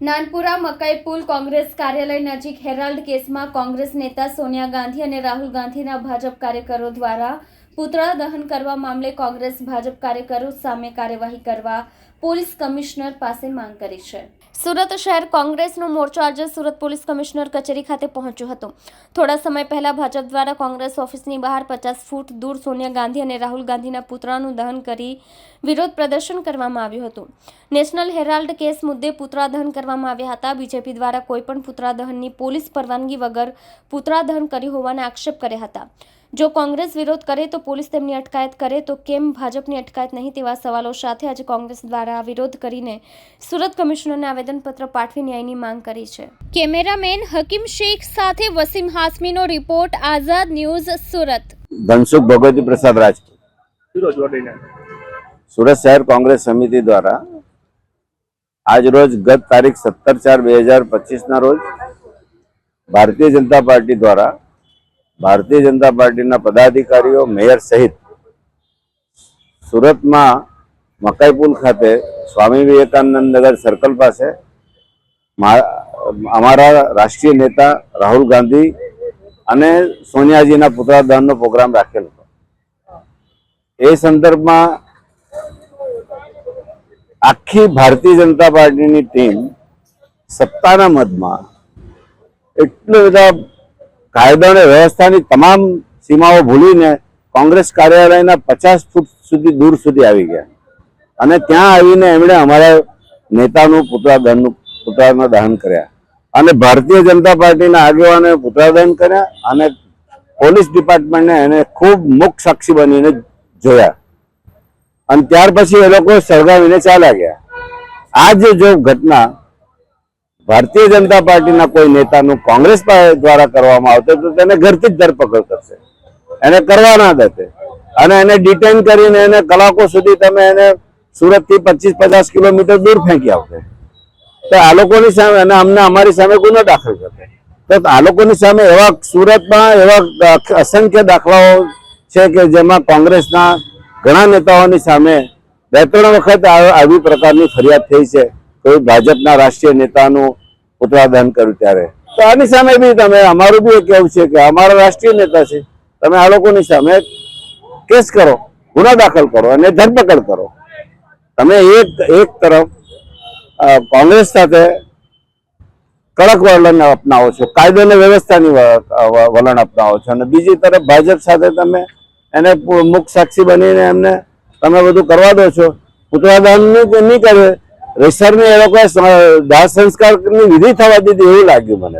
નાનપુરા મકાઈ પુલ કોંગ્રેસ કાર્યાલય નજીક હેરાલ્ડ કેસમાં કોંગ્રેસ નેતા સોનિયા ગાંધી અને રાહુલ ગાંધીના ભાજપ કાર્યકરો દ્વારા પુતળા દહન કરવા મામલે કોંગ્રેસ ભાજપ કાર્યકરો સામે કાર્યવાહી કરવા પોલીસ કમિશનર પાસે માંગ કરી છે. સુરત શહેર કોંગ્રેસનો મોરચો આજે સુરત પોલીસ કમિશનર કચેરી ખાતે પહોંચ્યો હતો. થોડા સમય પહેલા ભાજપ દ્વારા કોંગ્રેસ ઓફિસની બહાર પચાસ ફૂટ દૂર સોનિયા ગાંધી અને રાહુલ ગાંધીના પુતળાનું દહન કરી વિરોધ પ્રદર્શન કરવામાં આવ્યું હતું. નેશનલ હેરાલ્ડ કેસ મુદ્દે પુતળા દહન કરવામાં આવ્યા હતા. બીજેપી દ્વારા કોઈપણ પુતળા દહનની પોલીસ પરવાનગી વગર પુતળા દહન કર્યું હોવાના આક્ષેપ કર્યા હતા. જો કોંગ્રેસ વિરોધ કરે તો પોલીસ તેમની અટકાયત કરે તો કેમ ભાજપની અટકાયત નહીં તેવા સવાલો સાથે આજે કોંગ્રેસ દ્વારા વિરોધ કરીને સુરત કમિશનરને આવેદનપત્ર પાઠવી ન્યાયની માંગ કરી છે. કેમેરામેન હકીમ શેખ સાથે વસીમ હાસમીનો રિપોર્ટ આઝાદ ન્યૂઝ સુરત. ધનસુખ ભગવતી પ્રસાદ રાજપૂત. સુરત શહેર કોંગ્રેસ સમિતિ દ્વારા આજ રોજ ગત તારીખ સત્તર ચાર બે હજાર પચીસના રોજ ભારતીય જનતા પાર્ટી દ્વારા ભારતીય જનતા પાર્ટીના પદાધિકારીઓ, મેયર સહિત સુરતમાં મકાઈપુલ ખાતે સ્વામી વિવેકાનંદ નગર સર્કલ પાસે અમારા રાષ્ટ્રીય નેતા રાહુલ ગાંધી અને સોનિયાજીના પુત્રાદાનનો પ્રોગ્રામ રાખેલો હતો. એ સંદર્ભમાં આખી ભારતીય જનતા પાર્ટીની ટીમ સત્તાના મતમાં એટલા બધા કાયદા અને વ્યવસ્થાની તમામ સીમાઓ ભૂલીને કોંગ્રેસ કાર્યાલયના પચાસ ફૂટ સુધી દૂર સુધી આવી ગયા. અને ત્યાં આવીને એમણે અમારા નેતાનું પુતળા દહનનું પુતળાના દહન કર્યા. અને ભારતીય જનતા પાર્ટીના આગેવાનોએ પુતળા દહન કર્યા અને પોલીસ ડિપાર્ટમેન્ટને એને ખૂબ મુખ સાક્ષી બનીને જોયા. અને ત્યાર પછી એ લોકો સળગાવીને ચાલ્યા ગયા. આ જે જો ઘટના ભારતીય જનતા પાર્ટીના કોઈ નેતાનું કોંગ્રેસ દ્વારા કરવામાં આવતો તો તેને ઘરથી જ ધરપકડ કરશે. એને કરવા ના દેતે અને એને ડિટેન કરીને એને કલાકો સુધી તમે એને સુરતથી પચીસ પચાસ કિલોમીટર દૂર ફેંકી આવશે તો આ લોકોની સામે અને અમને અમારી સામે ગુનો દાખલ કરશે. તો આ લોકોની સામે એવા સુરતમાં એવા અસંખ્ય દાખલાઓ છે કે જેમાં કોંગ્રેસના ઘણા નેતાઓની સામે બે ત્રણ વખત આવી પ્રકારની ફરિયાદ થઈ છે. કોઈ ભાજપના રાષ્ટ્રીય નેતાનું પુતળા દહન કર્યું ત્યારે. તો આની સામે બી તમે, અમારું બી એ કહેવું છે કે અમારા રાષ્ટ્રીય નેતા છે. તમે આ લોકોની સામે કેસ કરો, ગુનો દાખલ કરો અને ધરપકડ કરો. તમે એક એક તરફ કોંગ્રેસ સાથે કડક વલણ અપનાવો છો, કાયદો અને વ્યવસ્થાની વલણ અપનાવો છો અને બીજી તરફ ભાજપ સાથે તમે એને મુખ્ય સાક્ષી બનીને એમને તમે બધું કરવા દો છો. પુતળા દાન નહીં નહીં કરે રેસરને એ લોકોએ દાહ દાહ સંસ્કારની વિધિ થવા દીધી એવું લાગ્યું મને.